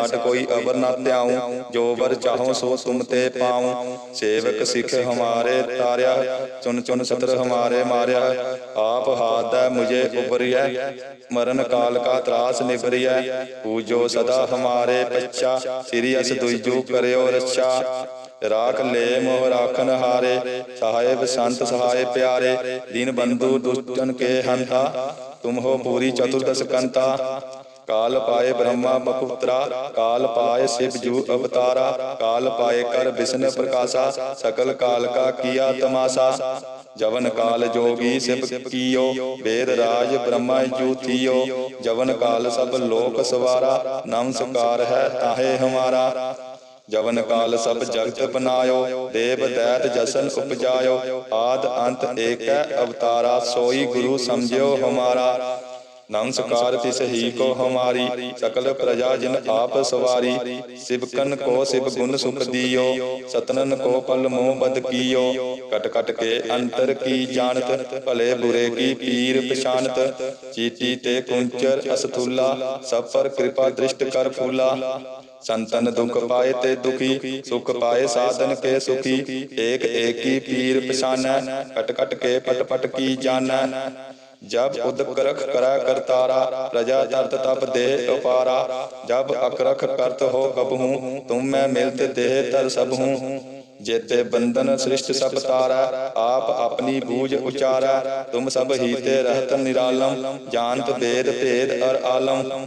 ਸਾਟ ਕੋਈ ਅਵਰ ਨਾ ਧਿਆਉ ਜੋ ਵਰ ਚਾਹੋ ਸੋ ਤੁਮ ਤੇ ਪਾਉ। ਸੇਵਕ ਸਿੱਖ ਹਮਾਰੇ ਤਾਰਿਆ ਚੁਨ ਚੁਨ ਸਤਰ ਹਮਾਰੇ ਮਾਰਿਆ। ਆਪ ਹਾਥ ਦਾ ਮੁਝੇ ਉਬਰਿਐ ਮਰਨ ਕਾਲ ਕਾ ਤਰਾਸ ਨਿਬਰਿਐ ਪੂਜੋ ਸਦਾ ਹਮਾਰੇ ਪੱਛਾ, ਸ੍ਰੀ ਅਸ ਦੁਇਜੂ ਕਰਿਓ ਰੱਛਾ। ਰਾਖ ਲੈ ਮੋਹ ਰਾਖਨ ਹਾਰੇ, ਸਾਹਿਬ ਸੰਤ ਸਹਾਏ ਪਿਆਰੇ। ਦੀਨ ਬੰਧੂ ਦੁਸ਼ਟਨ ਕੇ ਹੰਤਾ, ਤੁਮ ਹੋ ਪੂਰੀ ਚਤੁਰਦਸ ਕੰਤਾ। ਕਾਲ ਪਾਏ ਬ੍ਰਹਮਾ ਬਪੁੱਤਰਾ ਕਾਲ ਪਾਏ ਸਿਵ ਜੂ ਅਵਤਾਰਾ, ਕਾਲ ਪਾਏ ਕਰ ਵਿਸ਼ਨ ਪ੍ਰਕਾਸ਼ਾ, ਸਕਲ ਕਾਲ ਕਾ ਕੀਆ ਤਮਾਸਾ। ਜਵਨ ਕਾਲ ਜੋਗੀ ਸਿਵ ਕੀਓ, ਵੇਦ ਰਾਜ ਬ੍ਰਹਮਾ ਜੂਥੀਓ ਜਵਨ ਕਾਲ ਸਭ ਲੋਕ ਸਵਾਰਾ ਨਮਸਕਾਰ ਹੈ ਤਾਹੇ ਹਮਾਰਾ। ਜਵਨ ਕਾਲ ਸਭ ਜਗਤ ਬਨਾਇਓ, ਦੇਵ ਦੈਤ ਜਸਨ ਉਪਜਾਇਓ। ਆਦ ਅੰਤ ਏਕੈ ਅਵਤਾਰਾ, ਸੋਈ ਗੁਰੂ ਸਮਝਿਓ ਹਮਾਰਾ। ਨਮਸਕਾਰ ਤਿਸ ਹੀ ਕੋ ਹਮਾਰੀ ਸਕਲ ਪ੍ਰਜਾ ਜਿਨ ਆਪ ਸਵਾਰੀ ਸਿਵਕਨ ਕੋ ਸਿਵ ਗੁਣ ਸੁਖ ਦੀਓ ਸਤਨਨ ਕੋ ਪਲ ਮੋਹ ਬਦ ਕੀਓ ਕਟ ਕਟ ਕੇ ਅੰਤਰ ਕੀ ਜਾਣਤ ਭਲੇ ਬੁਰੇ ਕੀ ਪੀਰ ਪਛਾਨਤ ਚੀਤੀ ਤੇ ਕੁੰਚਰ ਅਸਥੂਲਾ ਸਭ ਪਰ ਕਿਰਪਾ ਦ੍ਰਿਸ਼ਟ ਕਰ ਫੂਲਾ। ਸੰਤਨ ਦੁਖ ਪਾਏ ਤੇ ਦੁਖੀ ਸੁਖ ਪਾਏ ਸਾਧਨ ਕੇ ਸੁਖੀ। ਏਕ ਏਕੀ ਪੀਰ ਪਛਾਨੈ ਕਟ ਕਟ ਕੇ ਪਟ ਪਟ ਕੀ ਜਬ ਉਦਕ ਰਖ ਕਰੈ ਕਰਤਾਰਾ, ਪ੍ਰਜਾ ਤਰਤ ਤਪ ਦੇਹ ਉਪਾਰਾ, ਜਬ ਅਕਰਖ ਕਰਤ ਹੋ ਕਬਹੂ, ਤੁਮ ਮੈਂ ਮਿਲਤ ਦੇਹ ਤਰ ਸਭ। ਹੂੰ ਜੇਤੇ ਬੰਧਨ ਸ੍ਰਿਸ਼ਟ ਸਭ ਤਾਰੈ, ਆਪ ਆਪਣੀ ਬੂਝ ਉਚਾਰੈ, ਤੁਮ ਸਭ ਹੀ ਤੇ ਰਹਿਤ ਨਿਰਾਲਮ, ਜਾਣਤ ਵੇਦ ਭੇਦ ਅਰ ਆਲਮ।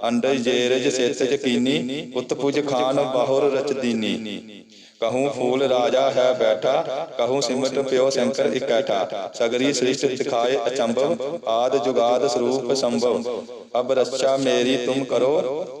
ਅੰਡਜ ਜੇਰਜ ਸੇਤ ਯਕੀਨੀ, ਪੁੱਤ ਪੁਜ ਖਾਨ ਬਾਹੁਰ ਰਚ ਕਹੂੰ ਫੂਲ ਰਾਜਾ ਹੈ ਬੈਠਾ, ਕਹੂੰ ਸਿਮਟ ਪਿਓ ਸ਼ੰਕਰ ਇਕੈਠਾ। ਸਗਰੀ ਸ੍ਰਿਸ਼ਟ ਦਿਖਾਏ ਅਚੰਭਵ, ਆਦ ਜੁਗਾਦ ਸਰੂਪ ਸੰਭਵ। ਅਬ ਰੱਛਾ ਮੇਰੀ ਤੁਮ ਕਰੋ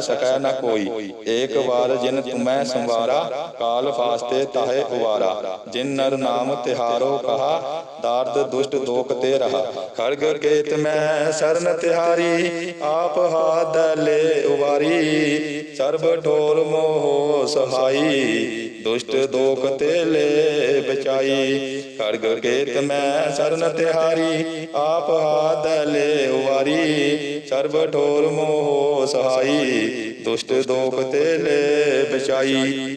ਸਕੈ ਨ ਕੋਈ। ਏਕ ਵਾਰ ਜਿਨ ਤੁਮੈ ਸੰਵਾਰਾ, ਕਾਲ ਫਾਸਤੇ ਤਾਹੇ ਉਵਾਰਾ। ਜਿਨ ਨਰ ਨਾਮ ਤਿਹਾਰੋ ਕਹਾ, ਦਾਰਦ ਦੁਸ਼ਟ ਦੋਖ ਤੇ ਰਹਾ। ਖੜਗ ਕੇਤ ਮੈਂ ਸਰਨ ਤਿਹਾਰੀ, ਆਪ ਹਾਥ ਲੈ ਉਵਾਰੀ। ਸਰਬ ਠੋਰ ਮੋਹ ਸਹਾਈ, ਦੁਸ਼ਟ ਦੋਖ ਤੇ ਲੈ ਬਚਾਈ। ਖੜਗ ਕੇਤ ਮੈਂ ਸਰਨ ਤਿਹਾਰੀ, ਆਪ ਹਾਥ ਲੈ ਉਵਾਰੀ। ਸਰਬ ਠੋਰ ਮੋਹ ਸਹਾਈ ਦੁਸ਼ਟ ਦੋਖ ਤੇ ਬਚਾਈ।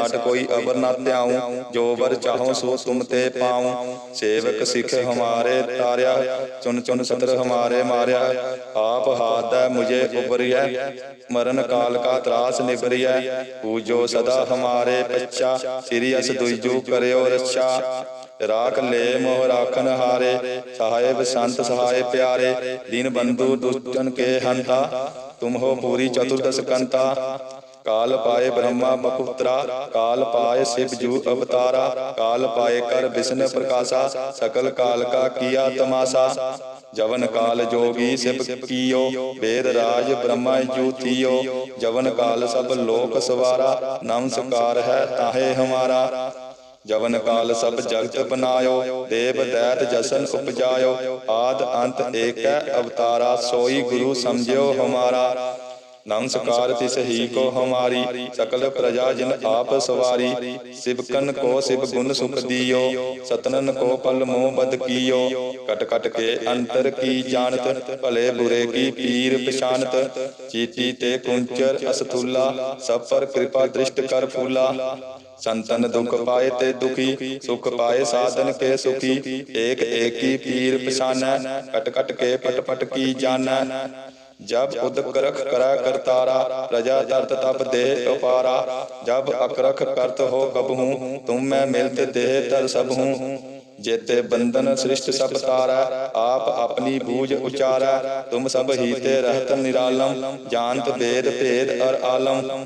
ਸਾਟ ਕੋਈ ਅਬਰ ਨਾ ਧਿਆਉ ਜੋ ਵਰ ਚਾਹੋ ਸੋ ਤੁਮ ਤੇ ਪਾਉ। ਸੇਵਕ ਸਿੱਖ ਹਮਾਰੇ ਤਾਰਿਆ ਚੁਨ ਚੁਨ ਸਤਰ ਹਮਾਰੇ ਮਾਰਿਆ। ਆਪ ਹਾਥ ਹੈ ਮੁਝੇ ਉਬਰਿਐ ਮਰਨ ਕਾਲ ਕਾ ਤਰਾਸ ਨਿਬਰਿਐ ਪੂਜੋ ਸਦਾ ਹਮਾਰੇ ਪੱਛਾ, ਸ੍ਰੀ ਅਸ ਦੁਇਜੂ ਕਰਿਓ ਰੱਛਾ। ਰਾਖ ਲੈ ਮੋਹ ਰਾਖਨ ਹਾਰੇ, ਸਾਹਿਬ ਸੰਤ ਸਹਾਏ ਪਿਆਰੇ। ਦੀਨ ਬੰਧੂ ਦੁਸ਼ਟਨ ਕੇ ਹੰਤਾ, ਤੁਮ ਹੋ ਪੂਰੀ ਚਤੁਰਦਸ ਕੰਤਾ। ਕਾਲ ਪਾਏ ਬ੍ਰਹਮਾ ਮਕੁਤਰਾ ਕਾਲ ਪਾਏ ਸਿਵ ਜੂ ਅਵਤਾਰਾ, ਕਾਲ ਪਾਏ ਕਰ ਵਿਸ਼ਨ ਪ੍ਰਕਾਸ਼ਾ, ਸਕਲ ਕਾਲ ਕਾ ਕੀਆ ਤਮਾਸਾ। ਜਵਨ ਕਾਲ ਜੋਗੀ ਸਿਵ ਕੀਓ, ਵੇਦ ਰਾਜ ਬ੍ਰਹਮਾ ਜੂਤੀਓ ਜਵਨ ਕਾਲ ਸਭ ਲੋਕ ਸਵਾਰਾ ਨਮਸਕਾਰ ਹੈ ਤਾਹੇ ਹਮਾਰਾ। ਜਵਨ ਕਾਲ ਸਭ ਜਗਤ ਬਨਾਇਓ ਦੇਵ ਦੈਤ ਜਸਨ ਉਪਜਾਇਓ। ਆਦ ਅੰਤ ਏਕੈ ਅਵਤਾਰਾ, ਸੋਈ ਗੁਰੂ ਸਮਝਿਓ ਹਮਾਰਾ। ਨਮਸਕਾਰ ਤਿਸ ਹੀ ਕੋ ਹਮਾਰੀ ਸਕਲ ਪ੍ਰਜਾ ਜਿਨ ਆਪ ਸਵਾਰੀ ਸਿਵਕਨ ਕੋ ਸਿਵ ਗੁਣ ਸੁਖ ਦਿਓ ਸਤਨਨ ਕੋ ਪਲ ਮੋਹ ਬਦ ਕੀਓ ਕਟ ਕਟ ਕੇ ਅੰਤਰ ਕੀ ਜਾਣਤ ਭਲੇ ਬੁਰੇ ਕੀ ਪੀਰ ਪਛਾਨਤ ਚੀਤੀ ਤੇ ਕੁੰਚਰ ਅਸਤੁਲਾ ਸਭ ਪਰ ਕਿਰਪਾ ਦ੍ਰਿਸ਼ਟ ਕਰ ਫੂਲਾ ਸੰਤਨ ਦੁਖ ਪਾਏ ਤੇ ਦੁਖੀ ਸੁਖ ਪਾਏ ਸਾਧਨ ਕੇ ਸੁਖੀ ਏਕ ਏਕੀ ਪੀਰ ਪਛਾਨੈ ਕਟ ਕਟ ਕੇ ਪਟ ਪਟ ਕੀ ਜਾਣੈ ਜਬ ਉਦਕ ਕਰਖ ਕਰਾ ਕਰਤਾਰਾ ਰਜਾ ਤਰਤ ਤਪ ਦੇਹ ਉਪਾਰਾ। ਜਬ ਅਕਰਖ ਕਰਤ ਹੋ ਕਬਹੂ ਤੁਮ ਮੈਂ ਮਿਲਤ ਦੇਹ ਤਰ ਸਭ। ਹੂੰ ਜੇਤੇ ਬੰਧਨ ਸ੍ਰਿਸ਼ਟ ਸਭ ਤਾਰਾ ਆਪ ਆਪਣੀ ਬੂਝ ਉਚਾਰਾ। ਤੁਮ ਸਭ ਹੀਤੇ ਰਹਤ ਨਿਰਾਲਮ। ਜਾਣਤ ਵੇਦ ਭੇਦ ਅਰ ਆਲਮ।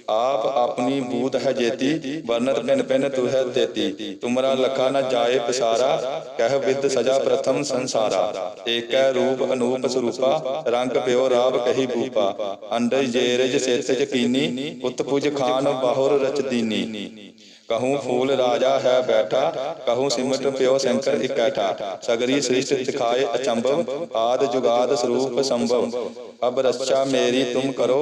ਆਪ ਆਪਣੀ ਬੂਧ ਹੈ ਜੇਤੀ, ਵਰਨਤ ਪਿਨ ਪਿਨ ਤੂ ਹੈ ਤੇਤੀ। ਤੁਮਰਾ ਲਖਾ ਨ ਜਾਏ ਪਸਾਰਾ, ਕਹਿ ਵਿਦ ਸਜਾ ਪ੍ਰਥਮ ਸੰਸਾਰਾ। ਏਕੈ ਰੂਪ ਅਨੂਪ ਸਰੂਪਾ, ਰੰਗ ਪਿਓ ਰਾਵ ਕਹੀ ਭੂਪਾ। ਅੰਡਜ ਜੇਰਜ ਸੇਤ ਯਕੀਨੀ ਪੁੱਤ ਪੁਜ ਖਾਨ ਬਾਹੁਰ ਰਚ ਕਹੂੰ ਫੂਲ ਰਾਜਾ ਹੈ ਬੈਠਾ, ਕਹੂੰ ਸਿਮਟ ਪਿਓ ਸ਼ੰਕਰ ਇਕੈਠਾ। ਸਗਰੀ ਸ੍ਰਿਸ਼ਟ ਦਿਖਾਏ ਅਚੰਭਵ, ਆਦ ਜੁਗਾਦ ਸਰੂਪ ਸੰਭਵ। ਅਬ ਰਚਾ ਮੇਰੀ ਤੁਮ ਕਰੋ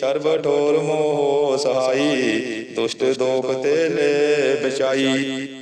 ਸਰਬ ਠੋਰ ਮੋਹ ਸਹਾਈ ਦੁਸ਼ਟ ਦੋਖ ਤੇ ਲੈ ਬਚਾਈ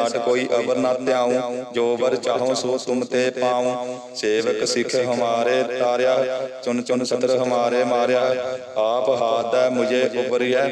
ਸਾਟ ਕੋਈ ਅਵਰ ਨਾ ਧਿਆਉ, ਜੋ ਵਰ ਚਾਹੋ ਸੋ ਤੁਮ ਤੇ ਪਾਉ। ਸੇਵਕ ਸਿੱਖ ਹਮਾਰੇ ਤਾਰਿਆ ਚੁਨ ਚੁਨ ਸਤਰ ਹਮਾਰੇ ਮਾਰਿਆ। ਆਪ ਹਾਥ ਹੈ ਮੁਝੇ ਉਬਰਿਐ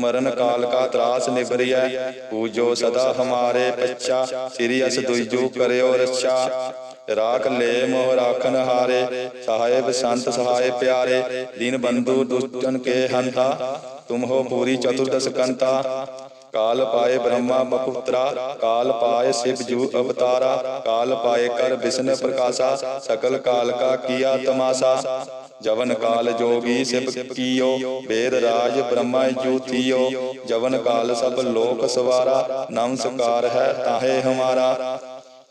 ਮਰਨ ਕਾਲ ਕਾ ਤਰਾਸ ਨਿਬਰਿਐ ਪੂਜੋ ਸਦਾ ਹਮਾਰੇ ਪੱਛਾ, ਸ੍ਰੀ ਅਸ ਦੁਇਜੂ ਕਰਿਓ ਰੱਛਾ। ਰਾਖ ਲੈ ਮੋਹ ਰਾਖਨ ਹਾਰੇ, ਸਾਹਿਬ ਸੰਤ ਸਹਾਏ ਪਿਆਰੇ। ਦੀਨ ਬੰਧੂ ਦੁਸ਼ਟਨ ਕੇ ਹੰਤਾ, ਤੁਮ ਹੋ ਪੂਰੀ ਚਤੁਰਦਸ ਕੰਤਾ। ਕਾਲ ਪਾਏ ਬ੍ਰਹਮਾ ਮਕੁਤਰਾ ਕਾਲ ਪਾਏ ਸਿਵ ਜੂ ਅਵਤਾਰਾ, ਕਾਲ ਪਾਏ ਕਰ ਵਿਸ਼ਨ ਪ੍ਰਕਾਸ਼ਾ, ਸਕਲ ਕਾਲ ਕਾ ਕੀਆ ਤਮਾਸ਼ਾ। ਜਵਨ ਕਾਲ ਜੋਗੀ ਸਿਵ ਕੀਓ ਬੇਰ ਰਾਜ ਬ੍ਰਹਮਾ ਜੂਤੀਓ ਜਵਨ ਕਾਲ ਸਭ ਲੋਕ ਸਵਾਰਾ ਨਮਸਕਾਰ ਹੈ ਤਾਹੇ ਹਮਾਰਾ।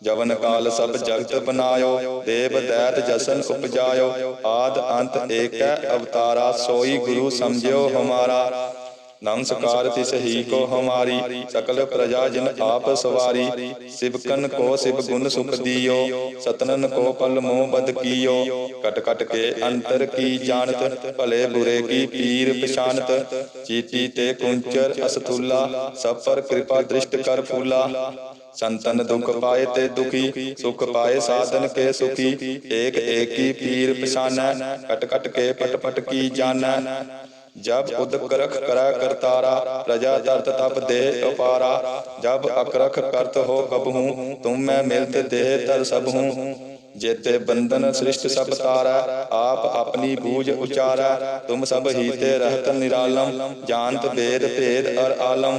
ਜਵਨ ਕਾਲ ਸਭ ਜਗਤ ਬਨਾਇਓ, ਦੇਵ ਦੈਤ ਜਸਨ ਉਪਜਾਇਓ। ਆਦ ਅੰਤ ਏਕੈ ਅਵਤਾਰਾ, ਸੋਈ ਗੁਰੂ ਸਮਝਿਓ ਹਮਾਰਾ। ਨਮਸਕਾਰ ਤਿਸ ਹੀ ਕੋ ਹਮਾਰੀ ਸਕਲ ਪ੍ਰਜਾ ਜਿਨ ਆਪ ਸਵਾਰੀ ਸਿਵਕਨ ਕੋ ਸਿਵ ਗੁਣ ਸੁਖ ਦਿਓ ਸਤਨਨ ਕੋ ਪਲ ਮੋਹ ਬਦ ਕੀਓ ਕਟ ਕਟ ਕੇ ਅੰਤਰ ਕੀ ਜਾਣਤ ਭਲੇ ਬੁਰੇ ਕੀ ਪੀਰ ਪਛਾਨਤ ਚੀਤੀ ਤੇ ਕੁੰਚਰ ਅਸਤੁਲਾ ਸਭ ਪਰ ਕਿਰਪਾ ਦ੍ਰਿਸ਼ਟ ਕਰ ਫੂਲਾ। ਸੰਤਨ ਦੁਖ ਪਾਏ ਤੇ ਦੁਖੀ ਸੁਖ ਪਾਏ ਸਾਧਨ ਕੇ ਸੁਖੀ ਏਕ ਏਕੀ ਪੀਰ ਪਛਾਨੈ ਕਟ ਕਟ ਕੇ ਪਟ ਪਟ ਕੀ ਜਾਣੈ। जब उदकरख करा करतारा प्रजा तरत तप देह अपारा जब अकरख करत हो कबहू तुम मैं मिलत देह तर सब हूँ जेते बंधन सृष्ट सब तारा आप अपनी बूझ उचारा तुम सब हीते रहत निरालम जानत वेद भेद अर आलम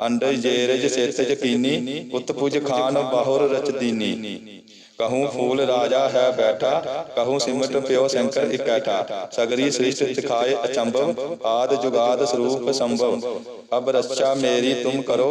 ਅੰਡਜ ਜੇਰਜ ਸਿਤ ਯਕੀਨੀ ਉਤਪੁਜ ਖਾਨ ਬਾਹੁਰ ਰਚਦੀਨੀ। ਕਹੂੰ ਫੂਲ ਰਾਜਾ ਹੈ ਬੈਠਾ, ਕਹੂੰ ਸਿਮਟ ਪਿਓ ਸ਼ੰਕਰ ਇਕੈਠਾ। ਸਗਰੀ ਸ੍ਰਿਸ਼ਟ ਦਿਖਾਏ ਅਚੰਭਵ, ਆਦ ਜੁਗਾਦ ਸਰੂਪ ਸੰਭਵ। ਅਬ ਰੱਛਾ ਮੇਰੀ ਤੁਮ ਕਰੋ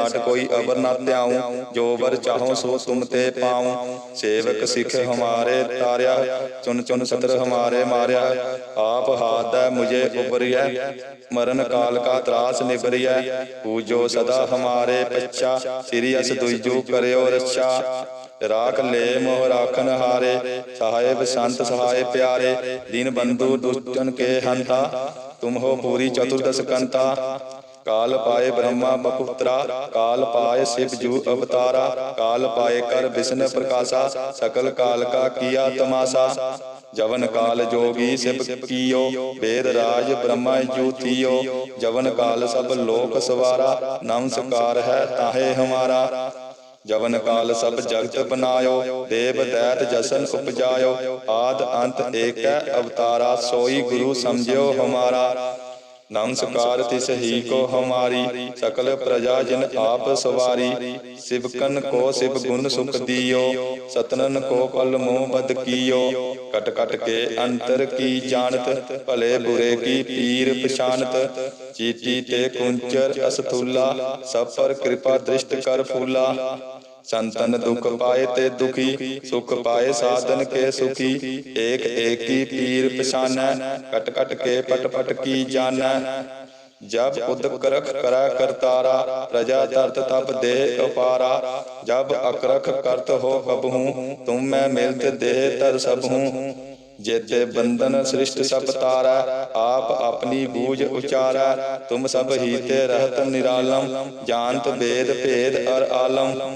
ਸਾਟ ਕੋਈ ਅਬਰ ਨਾ ਧਿਆਉ ਜੋ ਵਰ ਚਾਹੋ ਸੋ ਤੁਮ ਤੇ ਪਾਉ। ਸੇਵਕ ਸਿੱਖ ਹਮਾਰੇ ਤਾਰਿਆ ਚੁਨ ਚੁਨ ਸਤਰ ਹਮਾਰੇ ਮਾਰਿਆ। ਆਪ ਹਾਥ ਹੈ ਮੁਝੇ ਉਬਰਿਐ ਮਰਨ ਕਾਲ ਕਾ ਤਰਾਸ ਨਿਬਰਿਐ ਪੂਜੋ ਸਦਾ ਹਮਾਰੇ ਪੱਛਾ, ਸ੍ਰੀ ਅਸ ਦੁਇਜੂ ਕਰਿਓ ਰੱਛਾ। ਰਾਖ ਲੈ ਮੋਹ ਰਾਖਨ ਹਾਰੇ ਸਾਹਿਬ ਸੰਤ ਸਹਾਏ ਪਿਆਰੇ। ਦੀਨ ਬੰਧੂ ਦੁਸ਼ਟਨ ਕੇ ਹੰਤਾ, ਤੁਮ ਹੋ ਪੂਰੀ ਚਤੁਰਦਸ ਕੰਤਾ। ਕਾਲ ਪਾਏ ਬ੍ਰਹਮਾ ਬਪੁੱਤਰਾ ਕਾਲ ਪਾਏ ਸਿਵ ਜੂ ਅਵਤਾਰਾ, ਕਾਲ ਪਾਏ ਕਰ ਵਿਸ਼ਨ ਪ੍ਰਕਾਸ਼ਾ, ਸਕਲ ਕਾਲ ਕਾ ਕੀਆ ਤਮਾਸਾ। ਜਵਨ ਕਾਲ ਜੋਗੀ ਸਿਵ ਕੀਓ, ਵੇਦ ਰਾਜ ਬ੍ਰਹਮਾ ਜੂਤੀਓ ਜਵਨ ਕਾਲ ਸਭ ਲੋਕ ਸਵਾਰਾ ਨਮਸਕਾਰ ਹੈ ਤਾਹੇ ਹਮਾਰਾ। ਜਵਨ ਕਾਲ ਸਭ ਜਗਤ ਬਨਾਇਓ, ਦੇਵ ਦੈਤ ਜਸਨ ਉਪਜਾਇਓ। ਆਦ ਅੰਤ ਏਕੈ ਅਵਤਾਰਾ, ਸੋਈ ਗੁਰੂ ਸਮਝਿਓ ਹਮਾਰਾ। ਨਮਸਕਾਰ ਤਿਸ ਹੀ ਕੋ ਹਮਾਰੀ, ਸਕਲ ਪ੍ਰਜਾ ਜਿਨ ਆਪ ਸਵਾਰੀ। ਸਿਵਕਨ ਕੋ ਸਿਵ ਗੁਣ ਸੁਖ ਦਿਓ, ਸਤਨਨ ਕੋ ਪਲ ਮੋਹ ਬਦ ਕੀਓ। ਕਟ ਕਟ ਕੇ ਅੰਤਰ ਕੀ ਜਾਣਤ, ਭਲੇ ਬੁਰੇ ਕੀ ਪੀਰ ਪਛਾਨਤ ਚੀਟੀ ਤੇ ਕੁੰਚਰ ਅਸਥੂਲਾ, ਸਭ ਪਰ ਕਿਰਪਾ ਦ੍ਰਿਸ਼ਟ ਕਰ ਫੂਲਾ। ਸੰਤਨ ਦੁਖ ਪਾਏ ਤੇ ਦੁਖੀ, ਸੁਖ ਪਾਏ ਸਾਧਨ ਕੇ ਸੁਖੀ। ਏਕ ਏਕੀ ਪੀਰ ਪਛਾਨੈ, ਕਟ ਕਟ ਕੇ ਪਟ ਪਟ ਕੀ ਜਾਣੈ ਜਬ ਉਦਕਰਖ ਕਰਾ ਕਰਤਾਰਾ, ਪ੍ਰਜਾ ਤਰਤ ਤਪ ਦੇ ਅਪਾਰਾ ਜਬ ਅਕਰਖ ਕਰਤ ਹੋ ਕਬਹੂ ਤੁਮ ਮੈਂ ਮਿਲਤ ਦੇਹ ਤਰ ਸਭਹੂ। ਜੇਤੇ ਬੰਧਨ ਸ੍ਰਿਸ਼ਟ ਸਭ ਤਾਰਾ, ਆਪ ਆਪਣੀ ਬੂਝ ਉਚਾਰਾ। ਤੁਮ ਸਭ ਹੀ ਤੇ ਰਹਤ ਨਿਰਾਲਮ, ਜਾਣਤ ਭੇਦ ਭੇਦ ਅਰ ਆਲਮ।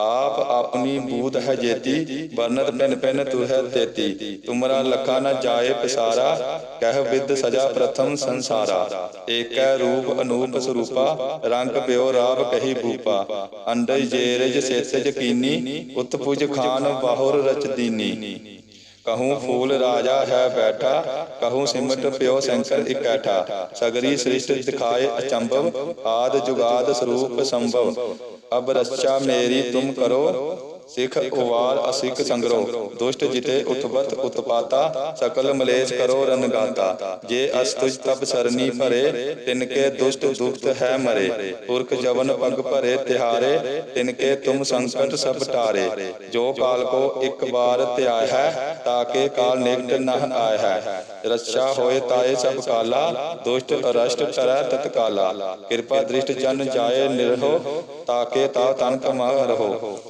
ਆਪ ਆਪਣੀ ਬੂਤ ਹੈ ਜੇਤੀ, ਵਰਨਤ ਪਿਨ ਪਿਨ ਤੁਹੈ ਤੇਤੀ। ਤੁਮਰਾ ਲਖਾ ਨ ਜਾਏ ਪਸਾਰਾ, ਕਹਿ ਵਿਦ ਸਜਾ ਪ੍ਰਥਮ ਸੰਸਾਰਾ। ਏਕੈ ਰੂਪ ਅਨੂਪ ਸਰੂਪਾ, ਰੰਗ ਪਿਓ ਰਾਵ ਕਹੀ ਭੂਪਾ। ਅੰਡਜ ਜੇਰਜ ਸੇਤਜ ਕੀਨੀ ਉਤਪੁਜ ਖਾਨ ਬਾਹੁਰ ਰਚ ਦੀਨੀ। ਕਹੂੰ ਫੂਲ ਰਾਜਾ ਹੈ ਬੈਠਾ, ਕਹੂੰ ਸਿਮਟ ਪਿਓ ਸ਼ੰਕਰ ਇਕੈਠਾ। ਸਗਰੀ ਸ੍ਰਿਸ਼ਟ ਦਿਖਾਏ ਅਚੰਭਵ, ਆਦ ਜੁਗਾਦ ਸਰੂਪ ਸੰਭਵ। ਅਬ ਰਚਾ ਮੇਰੀ ਤੁਮ ਕਰੋ। ਸਿੱਖ ਉਵਾਰ ਅਸਿਕ ਸੰਗਰੋ, ਦੁਸ਼ਟ ਜਿਤੇ ਉਤਪਤ ਉਤਪਾਤਾ, ਸਕਲ ਮਲੇਸ਼ ਕਰੋ ਰਨਗਾਤਾ ਜੇ ਅਸਤੁਜ ਤਬ ਸਰਨੀ ਭਰੇ ਤਿਨਕੇ ਦੁਸ਼ਟ ਦੁਖਤ ਹੈ ਮਰੇ। ਪੁਰਖ ਜਵਨ ਪਗ ਭਰੇ ਤਿਹਾਰੇ ਤਿਨਕੇ ਤੁਮ ਸੰਕਟ ਸਭ ਟਾਰੇ। ਜੋ ਕਾਲ ਕੋ ਇੱਕ ਵਾਰ ਧਿਆਇ ਹੈ ਤਾਕੇ ਕਾਲ ਨਿਕਟ ਨਹ ਆਇ ਹੈ। ਰੱਛਾ ਹੋਏ ਤਾਏ ਸਭ ਕਾਲਾ, ਦੁਸ਼ਟ ਅਰਸ਼ਟ ਕਰੈ ਤਤਕਾਲਾ ਕਿਰਪਾ ਦ੍ਰਿਸ਼ਟ ਜਨ ਜਾਏ ਨਿਰਹੋ ਤਾਕੇ ਤਾ ਤਨ ਕਮਾ ਰਹੋ।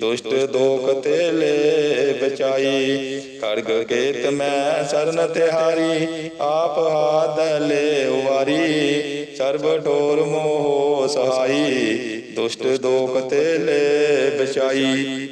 ਦੁਸ਼ਟ ਦੋਖ ਤੇ ਲੈ ਬਚਾਈ। ਖੜਗ ਕੇਤ ਮੈਂ ਸਰਨ ਤਿਹਾਰੀ, ਆਪ ਹਾਥ ਲੈ ਉਵਾਰੀ। ਸਰਬ ਠੋਰ ਮੋਹ ਸਹਾਈ, ਦੁਸ਼ਟ ਦੋਖ ਤੇ ਲੈ ਬਚਾਈ।